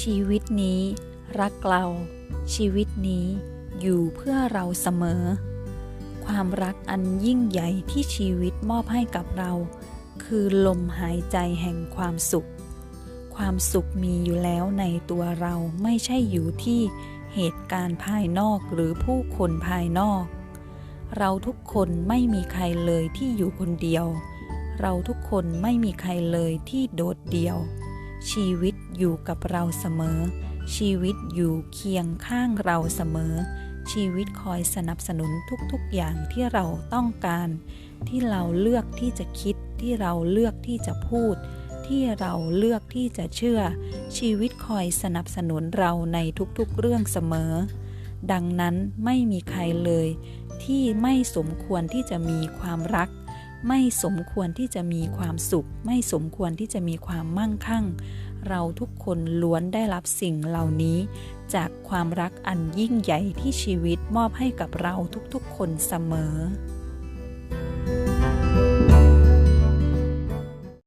ชีวิตนี้รักเรา ชีวิตนี้อยู่เพื่อเราเสมอ ความรักอันยิ่งใหญ่ที่ชีวิตมอบให้กับเรา คือลมหายใจแห่งความสุข ความสุขมีอยู่แล้วในตัวเราไม่ใช่อยู่ที่เหตุการณ์ภายนอกหรือผู้คนภายนอก เราทุกคนไม่มีใครเลยที่อยู่คนเดียว เราทุกคนไม่มีใครเลยที่โดดเดี่ยว ชีวิตอยู่กับเราเสมอ ชีวิตอยู่เคียงข้างเราเสมอ ชีวิตคอยสนับสนุนทุกๆอย่างที่เราต้องการ ที่เราเลือกที่จะคิด ที่เราเลือกที่จะพูด ที่เราเลือกที่จะเชื่อ ชีวิตคอยสนับสนุนเราในทุกๆเรื่องเสมอ ดังนั้นไม่มีใครเลย ที่ไม่สมควรที่จะมีความรัก ไม่สมควรที่จะมีความสุข ไม่สมควรที่จะมีความมั่งคั่ง เราทุกคนล้วนได้รับสิ่งเหล่านี้ จากความรักอันยิ่งใหญ่ที่ชีวิตมอบให้กับเราทุกๆ คนเสมอ